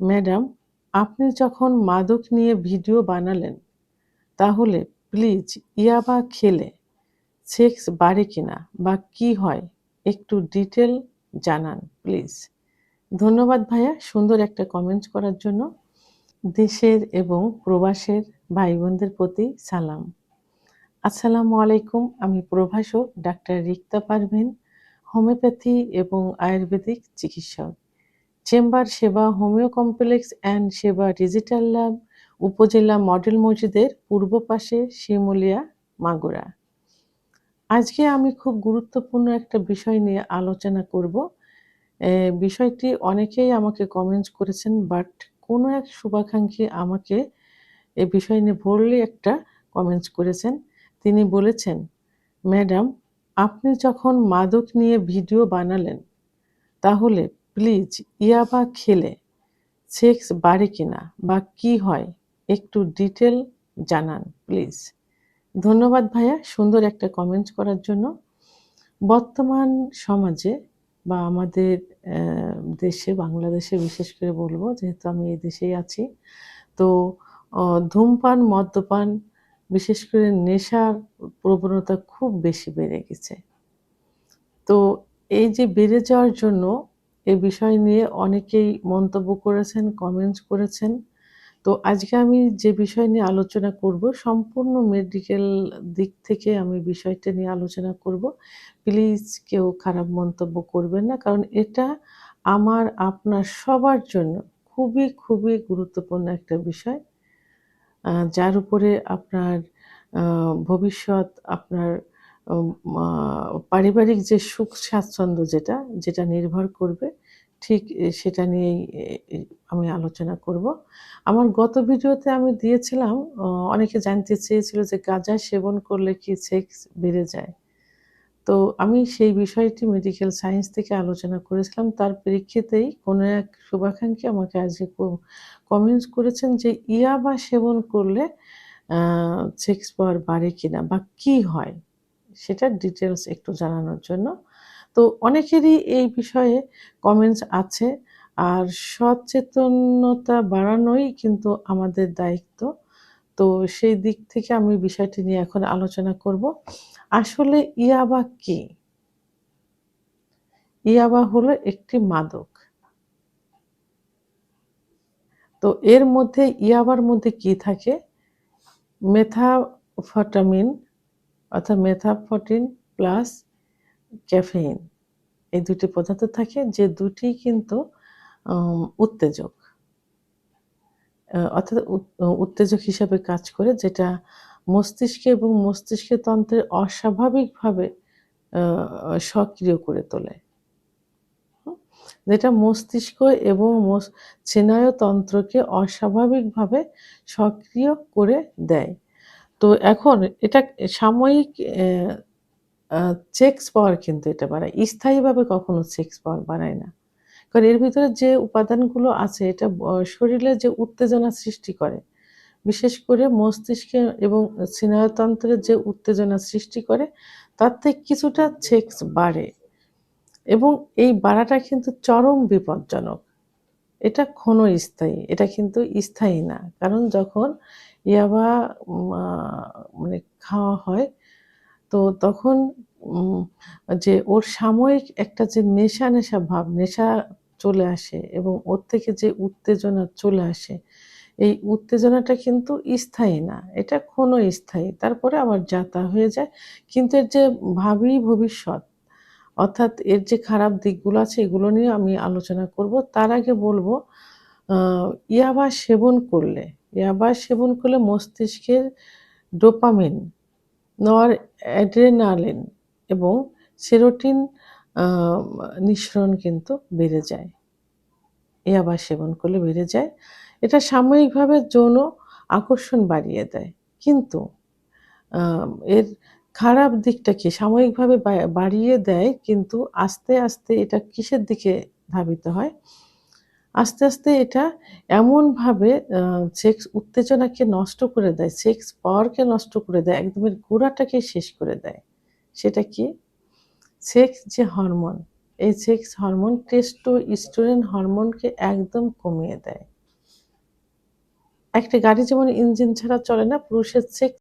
Madam, আপনি যখন মাদক নিয়ে ভিডিও বানালেন, তাহলে প্লিজ ইয়াবা খেলে, সেক্স বাড়ে কিনা বা কি হয় একটু ডিটেল জানান প্লিজ। ধন্যবাদ ভাইয়া, সুন্দর একটা কমেন্ট করার জন্য। দেশের এবং প্রবাসের ভাই বোনদের প্রতি সালাম। আসসালামু আলাইকুম, আমি প্রভাষক ডাক্তার রিক্তা পারভিন, হোমিওপ্যাথি এবং আয়ুর্বেদিক চিকিৎসক। Chamber, Seba, homeo complex and Seba digital lab, upazila model মসজিদের পূর্ব পাশে শিমুলিয়া, মাগুরা। আজকে আমি খুব গুরুত্বপূর্ণ একটা বিষয় নিয়ে আলোচনা করব। বিষয়টি অনেকেই আমাকে কমেন্টস করেছেন বাট কোনো এক শুভাকাঙ্ক্ষী আমাকে এ বিষয় নিয়ে ভরলে একটা কমেন্টস করেছেন। তিনি বলেছেন, ম্যাডাম, আপনি যখন মাদক নিয়ে ভিডিও বানালেন, তাহলে প্লিজ ইয়াবা খেলে সেক্স বাড়ে কিনা বা কি হয়? একটু ডিটেল জানান, প্লিজ। ধন্যবাদ ভাইয়া, সুন্দর একটা কমেন্ট করার জন্য। বর্তমান সমাজে বা আমাদের দেশে, বাংলাদেশে বিশেষ করে বলব, যেহেতু আমি এই দেশেই আছি, তো ধূমপান, মদ্যপান, বিশেষ করে নেশার প্রবণতা খুব বেশি বেড়ে গেছে। তো এই যে বেড়ে যাওয়ার জন্য এ বিষয় নিয়ে অনেকেই মন্তব্য করেছেন কমেন্টস করেছেন। তো আজকে আমি যে বিষয় নিয়ে আলোচনা করব, সম্পূর্ণ মেডিকেল দিক থেকে আমি বিষয়টা নিয়ে আলোচনা করব। প্লিজ কেউ খারাপ মন্তব্য করবেন না, কারণ এটা আমার, আপনার সবার জন্য খুবই খুবই গুরুত্বপূর্ণ একটা বিষয়। যার উপরে আপনার ভবিষ্যৎ আপনার পারিবারিক যে সুখ স্বাচ্ছন্দ্য যেটা যেটা নির্ভর করবে, ঠিক সেটা নিয়েই আমি আলোচনা করব। আমার গত ভিডিওতে আমি দিয়েছিলাম অনেকে জানতে চেয়েছিল যে গাঁজা সেবন করলে কি সেক্স বেড়ে যায়। তো আমি সেই বিষয়টি মেডিকেল সায়েন্স থেকে আলোচনা করেছিলাম। তার প্রেক্ষিতেই কোনো এক শুভাকাঙ্ক্ষী আমাকে আজকে কমেন্টস করেছেন যে ইয়াবা সেবন করলে সেক্স পাওয়ার বাড়ে কিনা বা কি হয়? সেটার ডিটেলস একটু জানানোর জন্য। তো অনেকেরই এই বিষয়ে কমেন্টস আছে, আর সচেতনতা বাড়ানোই কিন্তু আমাদের দায়িত্ব। তো সেই দিক থেকে আমি বিষয়টি নিয়ে এখন আলোচনা করব। আসলে ইয়াবা কি? ইয়াবা হলো একটি মাদক। তো এর মধ্যে, ইয়াবার মধ্যে কি থাকে? মেথাফটামিন অর্থাৎ মেথাফটিন প্লাস ক্যাফেইন। এই দুটি পদার্থ থাকে, যে দুটি কিন্তু উত্তেজক। অর্থাৎ উত্তেজক হিসাবে কাজ করে, যেটা মস্তিষ্কে এবং মস্তিষ্কের তন্ত্রের অস্বাভাবিকভাবে সক্রিয় করে তোলে। যেটা মস্তিষ্ক এবং স্নায়ুতন্ত্রকে অস্বাভাবিকভাবে সক্রিয় করে দেয়। তো এখন এটা সাময়িক চেক্স পাওয়ার কিন্তু এটা বাড়ায়। স্থায়ীভাবে কখনো সেক্স পাওয়ার বাড়ায় না। কারণ এর ভিতরে যে উপাদানগুলো আছে, এটা শরীরে যে উত্তেজনা সৃষ্টি করে, বিশেষ করে মস্তিষ্কে এবং স্নায়ুতন্ত্রের যে উত্তেজনা সৃষ্টি করে তার থেকে কিছুটা সেক্স বাড়ে। এবং এই বাড়াটা কিন্তু চরম বিপজ্জনক। এটা ক্ষণস্থায়ী, এটা কিন্তু স্থায়ী না। কারণ যখন ইয়াবা মানে খাওয়া হয়। তো তখন যে ওর সাময়িক একটা যে নেশা নেশা ভাব, নেশা চলে আসে এবং ওর থেকে যে উত্তেজনা চলে আসে, এই উত্তেজনাটা কিন্তু স্থায়ী না। এটা কোনো স্থায়ী। তারপরে আবার যাতা হয়ে যায়। কিন্তু এর যে ভাবি ভবিষ্যৎ, অর্থাৎ এর যে খারাপ দিকগুলো আছে, এগুলো নিয়ে আমি আলোচনা করব। তার আগে বলব ইয়াবা সেবন করলে ইয়াবা সেবন করলে মস্তিষ্কের ডোপামিন, নর অ্যাড্রেনালিন এবং সেরোটিন নিঃসরণ কিন্তু বেড়ে যায়। ইয়াবা সেবন করলে বেড়ে যায়। এটা সাময়িকভাবে যৌন আকর্ষণ বাড়িয়ে দেয়। কিন্তু এর খারাপ দিকটা কি? সাময়িকভাবে বাড়িয়ে দেয়, কিন্তু আস্তে আস্তে এটা কিসের দিকে ধাবিত হয়? আস্তে আস্তে এটা এমনভাবে সেক্স উত্তেজনাকে নষ্ট করে দেয়, সেক্স পাওয়ারকে নষ্ট করে দেয়, একদমের গোড়াটাকে শেষ করে দেয়। সেটা কি? সেক্স যে হরমোন, এই সেক্স হরমোন টেস্টোস্টেরন হরমোনকে একদম কমিয়ে দেয়। একটা গাড়ি যেমন ইঞ্জিন ছাড়া চলে না, পুরুষের সেক্স